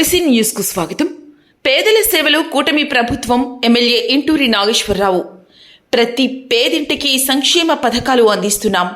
తులసి న్యూస్కు స్వాగతం. పేదల సేవలో కూటమి ప్రభుత్వం ఎమ్మెల్యే ఇంటూరి నాగేశ్వరరావు. ప్రతి పేదింటికి సంక్షేమ పథకాలు అందిస్తున్నాం.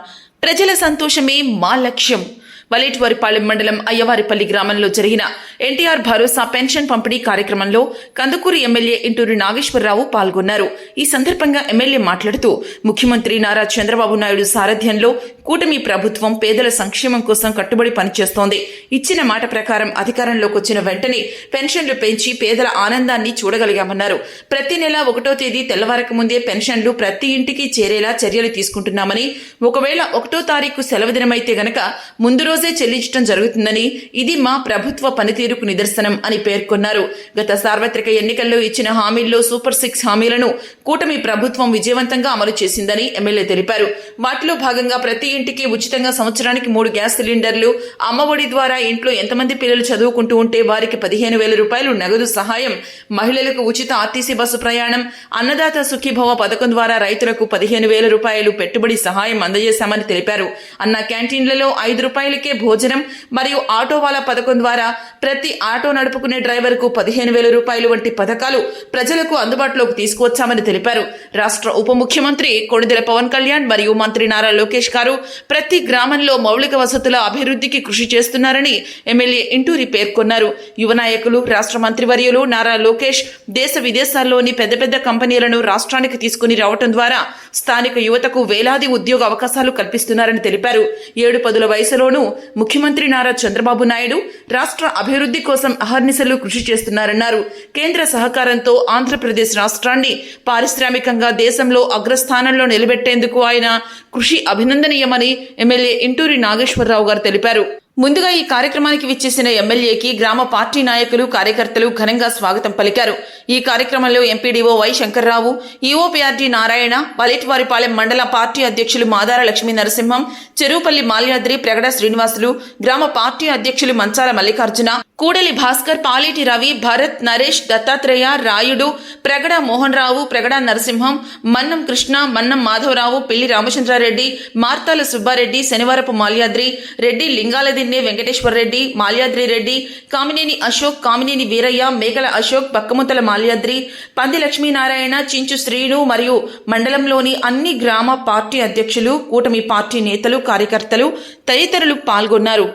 ప్రజల సంతోషమే మా లక్ష్యం. వలేటివారిపాలెం మండలం అయ్యవారిపల్లి గ్రామంలో జరిగిన ఎన్టీఆర్ భరోసా పెన్షన్ పంపిణీ కార్యక్రమంలో కందుకూరు ఎమ్మెల్యే ఇంటూరి నాగేశ్వరరావు పాల్గొన్నారు. ఈ సందర్భంగా ఎమ్మెల్యే మాట్లాడుతూ ముఖ్యమంత్రి నారా చంద్రబాబు నాయుడు సారథ్యంలో కూటమి ప్రభుత్వం పేదల సంక్షేమం కోసం కట్టుబడి పనిచేస్తోంది. ఇచ్చిన మాట ప్రకారం అధికారంలోకి వచ్చిన వెంటనే పెన్షన్లు పెంచి పేదల ఆనందాన్ని చూడగలిగామన్నారు. ప్రతి నెల ఒకటో తేదీ తెల్లవారక ముందే పెన్షన్లు ప్రతి ఇంటికి చేరేలా చర్యలు తీసుకుంటున్నామని ఒకవేళ ఒకటో తారీఖు సెలవు దినమైతే గనక ముందు రోజు చెల్లించడం జరుగుతుందని ఇది మా ప్రభుత్వ పనితీరుకు నిదర్శనం అని పేర్కొన్నారు. గత సార్వత్రిక ఎన్నికల్లో ఇచ్చిన హామీల్లో సూపర్ సిక్స్ హామీలను కూటమి ప్రభుత్వం విజయవంతంగా అమలు చేసిందని ఎమ్మెల్యే తెలిపారు. వాటిలో భాగంగా ప్రతి ఇంటికి ఉచితంగా సంవత్సరానికి మూడు గ్యాస్ సిలిండర్లు అమ్మఒడి ద్వారా ఇంట్లో ఎంతమంది పిల్లలు చదువుకుంటూ ఉంటే వారికి పదిహేను వేల రూపాయలు నగదు సహాయం మహిళలకు ఉచిత ఆర్టీసీ బస్సు ప్రయాణం అన్నదాత సుఖీభవ పథకం ద్వారా రైతులకు పదిహేను వేల రూపాయలు పెట్టుబడి సహాయం అందజేశామని తెలిపారు. అన్న క్యాంటీన్లలో ఐదు రూపాయలకి భోజనం మరియు ఆటోవాలా పథకం ద్వారా ప్రతి ఆటో నడుపుకునే డ్రైవర్కు పదిహేను వేల రూపాయలు వంటి పథకాలు ప్రజలకు అందుబాటులోకి తీసుకువచ్చామని తెలిపారు. రాష్ట్ర ఉప ముఖ్యమంత్రి కొణిదెల పవన్ కళ్యాణ్ మరియు మంత్రి నారా లోకేష్ గారు ప్రతి గ్రామంలో మౌలిక వసతుల అభివృద్ధికి కృషి చేస్తున్నారని ఎమ్మెల్యే ఇంటూరి పేర్కొన్నారు. యువ నాయకులు రాష్ట్ర మంత్రివర్యులు నారా లోకేష్ దేశ విదేశాల్లోని పెద్ద పెద్ద కంపెనీలను రాష్ట్రానికి తీసుకుని రావటం ద్వారా స్థానిక యువతకు వేలాది ఉద్యోగ అవకాశాలు కల్పిస్తున్నారని తెలిపారు. ఏడు పదుల వయసులోనూ ముఖ్యమంత్రి నారా చంద్రబాబు నాయుడు రాష్ట్ర అభివృద్ధి కోసం అహర్నిశలు కృషి చేస్తున్నారన్నారు. కేంద్ర సహకారంతో ఆంధ్రప్రదేశ్ రాష్ట్రాన్ని పారిశ్రామికంగా దేశంలో అగ్రస్థానంలో నిలబెట్టేందుకు ఆయన కృషి అభినందనీయమని ఎమ్మెల్యే ఇంటూరి నాగేశ్వరరావు గారు తెలిపారు. ముందుగా ఈ కార్యక్రమానికి విచ్చేసిన ఎమ్మెల్యేకి గ్రామ పార్టీ నాయకులు కార్యకర్తలు ఘనంగా స్వాగతం పలికారు. ఈ కార్యక్రమంలో MPDO Y Shankarrao EOPRD Narayana Valetivaripalem మండల పార్టీ అధ్యక్షులు మాదార లక్ష్మీ నరసింహం చెరువుపల్లి మాల్యాద్రి ప్రగడ శ్రీనివాసులు గ్రామ పార్టీ అధ్యక్షులు మంచాల మల్లికార్జున కూడలి భాస్కర్ పాలేటి రవి భరత్ నరేష్ దత్తాత్రేయ రాయుడు ప్రగడ మోహన్ రావు ప్రగడ నరసింహం మన్నం కృష్ణ మన్నం మాధవరావు పిల్లి రామచంద్రారెడ్డి మార్తాల సుబ్బారెడ్డి శనివారపు మాల్యాద్రి రెడ్డి లింగాలదిన్నె వెంకటేశ్వర రెడ్డి మాల్యాద్రి రెడ్డి కామినేని అశోక్ కామినేని వీరయ్య మేకల అశోక్ బక్కముతల మాల్యాద్రి పంది లక్ష్మీనారాయణ చించు శ్రీను మరియు మండలంలోని అన్ని గ్రామ పార్టీ అధ్యక్షులు కూటమి పార్టీ నేతలు కార్యకర్తలు తదితరులు పాల్గొన్నారు.